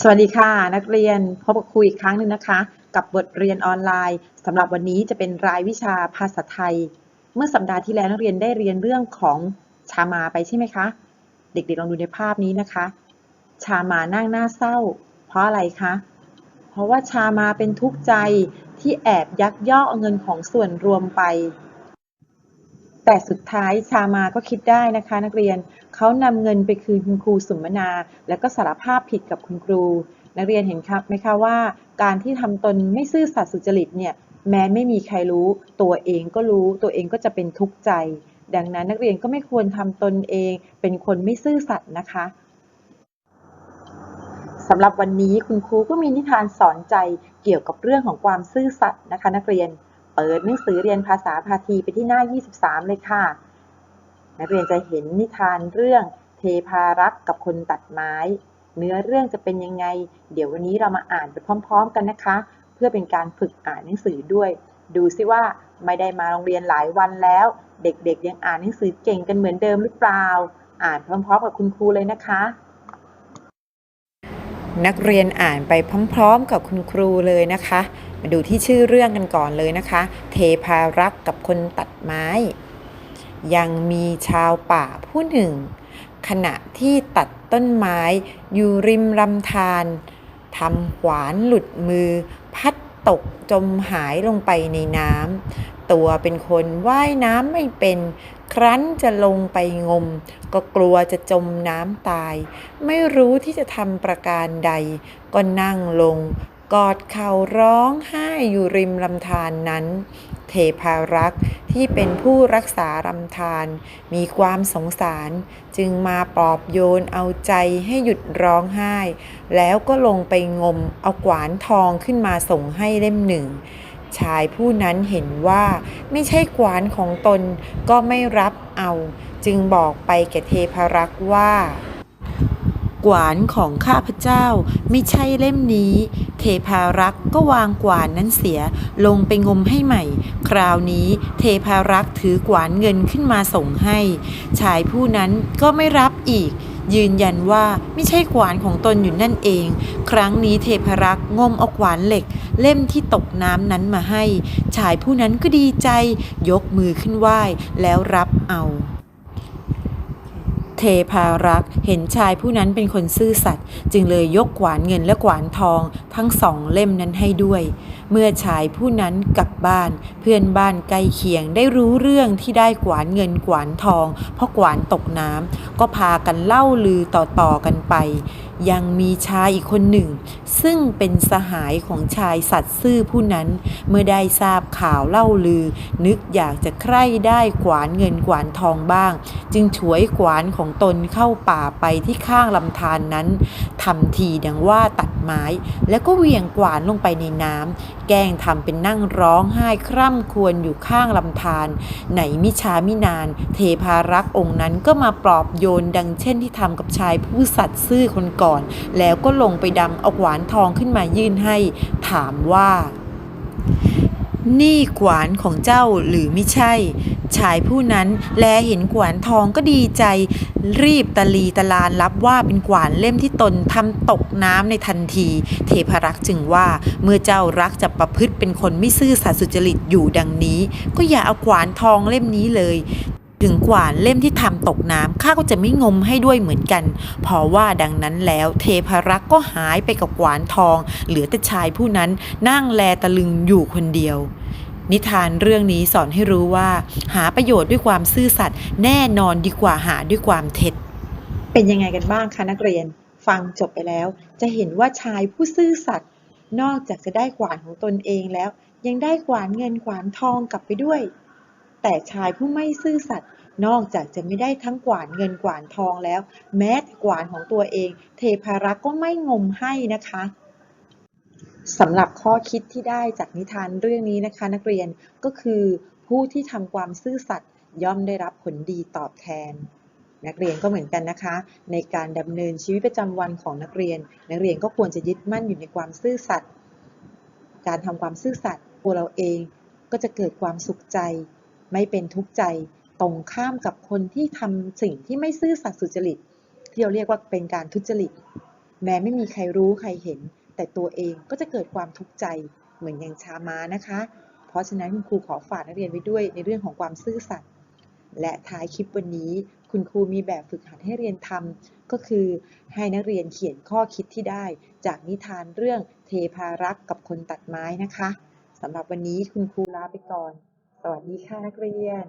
สวัสดีค่ะ นักเรียนพบกับครูอีกครั้งหนึ่งนะคะ กับบทเรียนออนไลน์สำหรับวันนี้จะเป็นรายวิชาภาษาไทย เมื่อสัปดาห์ที่แล้วนักเรียนได้เรียนเรื่องของชามาไปใช่ไหมคะ เด็กๆลองดูในภาพนี้นะคะ ชามานั่งหน้าเศร้า เพราะอะไรคะ เพราะว่าชามาเป็นทุกข์ใจที่แอบยักยอกเอาเงินของส่วนรวมไป แต่สุดท้ายชามาก็คิดได้นะคะ นักเรียนเขานำเงินไปคืนคุณครูสุมนา แล้วก็สารภาพผิดกับคุณครู นักเรียนเห็นครับไหมคะว่า การที่ทำตนไม่ซื่อสัตย์สุจริตเนี่ยแม้ไม่มีใครรู้ ตัวเองก็รู้ตัวเองก็จะเป็นทุกข์ใจ ดังนั้นนักเรียนก็ไม่ควรทำตนเอง เป็นคนไม่ซื่อสัตย์นะคะสำหรับวันนี้คุณครูก็มีนิทานสอนใจเกี่ยวกับเรื่องของความซื่อสัตย์นะคะ นักเรียน เปิดหนังสือเรียนภาษาพาทีไปที่หน้า 23 เลยค่ะ นักเรียนจะเห็นนิทานเรื่องเทพารักษ์กับคนตัดไม้ เนื้อเรื่องจะเป็นยังไง เดี๋ยววันนี้เรามาอ่านไปพร้อม ๆ กันนะคะ เพื่อเป็นการฝึกอ่านหนังสือด้วย ดูซิว่าไม่ได้มาโรงเรียนหลายวันแล้ว เด็กๆ ยังอ่านหนังสือเก่งกันเหมือนเดิมหรือเปล่า อ่านพร้อมๆ กับคุณครูเลยนะคะ นักเรียนอ่านไปพร้อม ๆ กับคุณครูเลยนะคะมาดูที่ชื่อเรื่องกันก่อนเลยนะคะ เทพารักษ์กับคนตัดไม้ ยังมีชาวป่าผู้หนึ่ง ขณะที่ตัดต้นไม้อยู่ริมลำธารทำขวานหลุดมือ พัดตกจมหายลงไปในน้ำตัวเป็นคนว่ายน้ำไม่เป็น ครั้นจะลงไปงม ก็กลัวจะจมน้ำตาย ไม่รู้ที่จะทำประการใด ก็นั่งลง กอดเข่าร้องไห้อยู่ริมลำธารนนั้น เทพารักษ์ที่เป็นผู้รักษาลำธารมีความสงสารจึงมาปลอบโยนเอาใจให้หยุดร้องไห้ แล้วก็ลงไปงมเอากวานทองขึ้นมาส่งให้เล่มหนึ่ง ชายผู้นั้นเห็นว่าไม่ใช่กวานของตนก็ไม่รับเอา จึงบอกไปแก่เทพารักษ์ว่า กวานของข้าพเจ้าไม่ใช่เล่มนี้ เทพารักษ์ก็วางกวานนั้นเสียลงไปงมให้ใหม่ คราวนี้เทพารักษ์ถือกวานเงินขึ้นมาส่งให้ ชายผู้นั้นก็ไม่รับอีก ยืนยันว่าไม่ใช่กวานของตนอยู่นั่นเอง ครั้งนี้เทพรักษ์งมเอากวานเหล็ก เล่มที่ตกน้ำนั้นมาให้ ชายผู้นั้นก็ดีใจ ยกมือขึ้นไหว้แล้วรับเอา เทพารักษ์เห็นชายผู้นั้นเป็นคนซื่อสัตย์จึงเลยยกขวานเงินและขวานทองทั้งสองเล่มนั้นให้ด้วย เมื่อชายผู้นั้นกลับบ้านเพื่อนบ้านใกล้เคียงได้รู้เรื่องที่ได้ขวานเงินขวานทอง เพราะขวานตกน้ำก็พากันเล่าลือต่อๆกันไป ยังมีชายอีกคนหนึ่ง ซึ่งเป็นสหายของชายสัตว์ซื่อผู้นั้นเมื่อได้ทราบข่าวเล่าลือ นึกอยากจะใคร่ได้ขวานเงินขวานทองบ้าง จึงฉวยขวานของตนเข้าป่าไปที่ข้างลำธารนนั้นทำทีดังว่าตัด ไม้ แล้วก็เหวี่ยงกวานลงไปในน้ำแกล้งทำเป็นนั่งร้องไห้คร่ำครวญอยู่ข้างลำธารไหนมิช้ามินาน เทพารักษ์องค์นั้นก็มาปลอบโยนดังเช่นที่ทำกับชายผู้สัตย์ซื่อคนก่อน แล้วก็ลงไปดำเอาหวานทองขึ้นมายื่นให้ ถามว่า นี่ขวานของเจ้าหรือไม่ใช่ ชายผู้นั้นแลเห็นขวานทองก็ดีใจ รีบตะลีตะลานรับว่าเป็นขวานเล่มที่ตนทำตกน้ำในทันที เทพรักษ์จึงว่าเมื่อเจ้ารักจะประพฤติเป็นคนไม่ซื่อสัตย์สุจริตอยู่ดังนี้ ก็อย่าเอาขวานทองเล่มนี้เลย ถึงกวานเล่มที่ทำตกน้ำข้าก็จะไม่งมให้ด้วยเหมือนกัน เพราะว่าดังนั้นแล้วเทพรักษ์ก็หายไปกับกวานทอง เหลือแต่ชายผู้นั้นนั่งแลตะลึงอยู่คนเดียว นิทานเรื่องนี้สอนให้รู้ว่า หาประโยชน์ด้วยความซื่อสัตย์แน่นอนดีกว่าหาด้วยความเท็จ เป็นยังไงกันบ้างคะนักเรียน ฟังจบไปแล้ว จะเห็นว่าชายผู้ซื่อสัตย์นอกจากจะได้กวานของตนเองแล้ว ยังได้กวานเงินกวานทองกลับไปด้วย แต่ชายผู้ไม่ซื่อสัตย์นอกจากจะไม่ได้ทั้งกวานเงินกวานทองแล้ว แม้แต่กวานของตัวเอง เทพารักษ์ก็ไม่งมให้นะคะสำหรับข้อคิดที่ได้จากนิทานเรื่องนี้นะคะ นักเรียนก็คือผู้ที่ทำความซื่อสัตย์ย่อมได้รับผลดีตอบแทน นักเรียนก็เหมือนกันนะคะ ในการดำเนินชีวิตประจำวันของนักเรียน นักเรียนก็ควรจะยึดมั่นอยู่ในความซื่อสัตย์การทำความซื่อสัตย์ตัวเราเองก็จะเกิดความสุขใจ ไม่เป็นทุกข์ใจตรงข้ามกับคนที่ทำสิ่งที่ไม่ซื่อสัตย์สุจริต ที่เราเรียกว่าเป็นการทุจริต แม้ไม่มีใครรู้ใครเห็น แต่ตัวเองก็จะเกิดความทุกข์ใจเหมือนอย่างชามานะคะ เพราะฉะนั้นคุณครูขอฝากนักเรียนไว้ด้วยในเรื่องของความซื่อสัตย์และท้ายคลิปวันนี้ คุณครูมีแบบฝึกหัดให้เรียนทำก็คือให้นักเรียนเขียนข้อคิดที่ได้ จากนิทานเรื่องเทพารักษ์กับคนตัดไม้นะคะสำหรับวันนี้คุณครูลาไปก่อน วัสดีค่ะนักเรียน